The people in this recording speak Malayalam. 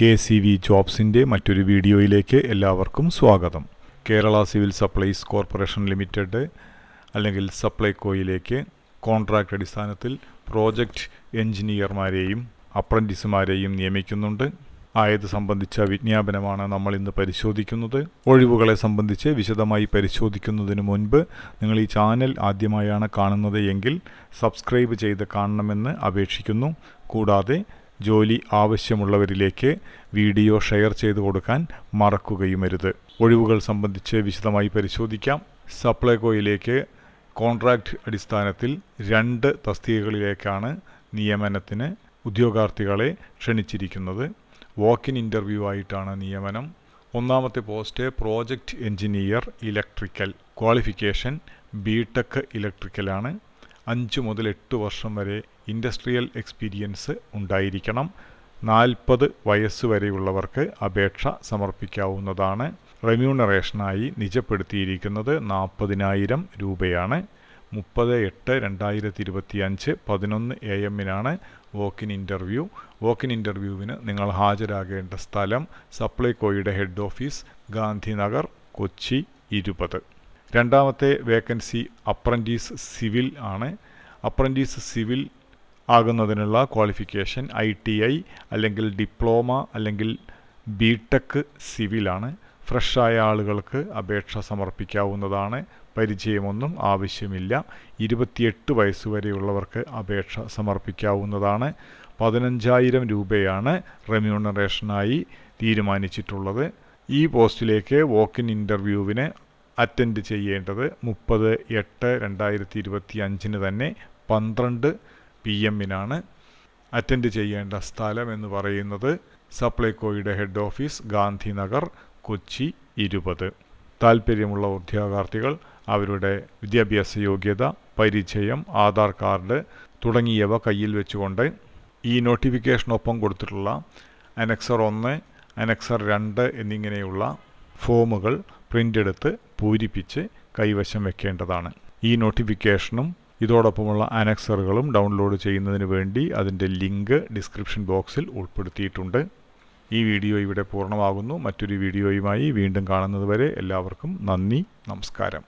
കെ സി വി ജോബ്സിന്റെ മറ്റൊരു വീഡിയോയിലേക്ക് എല്ലാവർക്കും സ്വാഗതം. Kerala civil supplies corporation limited അല്ലെങ്കിൽ സപ്ലൈകോയിലേക്ക് കോൺട്രാക്ട് അടിസ്ഥാനത്തിൽ പ്രോജക്റ്റ് എഞ്ചിനീയർമാരെയും അപ്രന്റീസുമാരെയും നിയമിക്കുന്നുണ്ട്. ആയത് സംബന്ധിച്ച വിജ്ഞാപനമാണ് നമ്മൾ ഇന്ന് പരിശോധിക്കുന്നത്. ഒഴിവുകളെ സംബന്ധിച്ച് വിശദമായി പരിശോധിക്കുന്നതിന് മുൻപ് നിങ്ങൾ ഈ ചാനൽ ആദ്യമായാണ് കാണുന്നത് എങ്കിൽ സബ്സ്ക്രൈബ് ചെയ്ത് കാണണമെന്ന് അപേക്ഷിക്കുന്നു. കൂടാതെ ജോലി ആവശ്യമുള്ളവരിലേക്ക് വീഡിയോ ഷെയർ ചെയ്തു കൊടുക്കാൻ മറക്കുകയുമരുത്. ഒഴിവുകൾ സംബന്ധിച്ച് വിശദമായി പരിശോധിക്കാം. സപ്ലൈകോയിലേക്ക് കോൺട്രാക്ട് അടിസ്ഥാനത്തിൽ രണ്ട് തസ്തികകളിലേക്കാണ് നിയമനത്തിന് ഉദ്യോഗാർത്ഥികളെ ക്ഷണിച്ചിരിക്കുന്നത്. വാക്കിൻ ഇന്റർവ്യൂ ആയിട്ടാണ് നിയമനം. ഒന്നാമത്തെ post project engineer electrical. Qualification B tech ഇലക്ട്രിക്കലാണ്. അഞ്ച് മുതൽ എട്ട് വർഷം വരെ ഇൻഡസ്ട്രിയൽ എക്സ്പീരിയൻസ് ഉണ്ടായിരിക്കണം. നാൽപ്പത് വരെയുള്ളവർക്ക് അപേക്ഷ സമർപ്പിക്കാവുന്നതാണ്. റെമ്യൂണറേഷനായി നിജപ്പെടുത്തിയിരിക്കുന്നത് നാൽപ്പതിനായിരം രൂപയാണ്. മുപ്പത് എട്ട് രണ്ടായിരത്തി ഇരുപത്തി അഞ്ച് പതിനൊന്ന് A എമ്മിനാണ് walk in interview. Walk in ഇന്റർവ്യൂവിന് നിങ്ങൾ ഹാജരാകേണ്ട സ്ഥലം സപ്ലൈകോയുടെ ഹെഡ് ഓഫീസ് ഗാന്ധിനഗർ കൊച്ചി ഇരുപത്. രണ്ടാമത്തെ വേക്കൻസി അപ്രന്റീസ് സിവിൽ ആണ്. അപ്രന്റീസ് സിവിൽ ആകുന്നതിനുള്ള ക്വാളിഫിക്കേഷൻ ഐ ടി ഐ അല്ലെങ്കിൽ ഡിപ്ലോമ അല്ലെങ്കിൽ ബി ടെക് സിവിലാണ് ഫ്രഷായ ആളുകൾക്ക് അപേക്ഷ സമർപ്പിക്കാവുന്നതാണ്. പരിചയമൊന്നും ആവശ്യമില്ല. ഇരുപത്തിയെട്ട് വയസ്സ് വരെയുള്ളവർക്ക് അപേക്ഷ സമർപ്പിക്കാവുന്നതാണ്. പതിനഞ്ചായിരം രൂപയാണ് റെമ്യൂണറേഷനായി തീരുമാനിച്ചിട്ടുള്ളത്. ഈ പോസ്റ്റിലേക്ക് വോക്കിൻ ഇന്റർവ്യൂവിന് അറ്റൻഡ് ചെയ്യേണ്ടത് മുപ്പത് എട്ട് രണ്ടായിരത്തി ഇരുപത്തി അഞ്ചിന് തന്നെ പന്ത്രണ്ട് പി എമ്മിനാണ് അറ്റൻഡ് ചെയ്യേണ്ട സ്ഥലം എന്ന് പറയുന്നത് സപ്ലൈകോയുടെ ഹെഡ് ഓഫീസ് ഗാന്ധിനഗർ കൊച്ചി ഇരുപത്. താൽപ്പര്യമുള്ള ഉദ്യോഗാർത്ഥികൾ അവരുടെ വിദ്യാഭ്യാസ യോഗ്യത പരിചയം ആധാർ കാർഡ് തുടങ്ങിയവ കയ്യിൽ വെച്ചുകൊണ്ട് ഈ നോട്ടിഫിക്കേഷനൊപ്പം കൊടുത്തിട്ടുള്ള അനക്സർ ഒന്ന് അനക്സർ രണ്ട് എന്നിങ്ങനെയുള്ള ഫോമുകൾ പ്രിന്റ് എടുത്ത് പൂരിപ്പിച്ച് കൈവശം വെക്കേണ്ടതാണ്. ഈ നോട്ടിഫിക്കേഷനും ഇതോടൊപ്പമുള്ള അനക്സറുകളും ഡൗൺലോഡ് ചെയ്യുന്നതിന് വേണ്ടി അതിന്റെ ലിങ്ക് ഡിസ്ക്രിപ്ഷൻ ബോക്സിൽ ഉൾപ്പെടുത്തിയിട്ടുണ്ട്. ഈ വീഡിയോ ഇവിടെ പൂർണമാകുന്നു. മറ്റൊരു വീഡിയോയുമായി വീണ്ടും കാണുന്നതുവരെ എല്ലാവർക്കും നന്ദി നമസ്കാരം.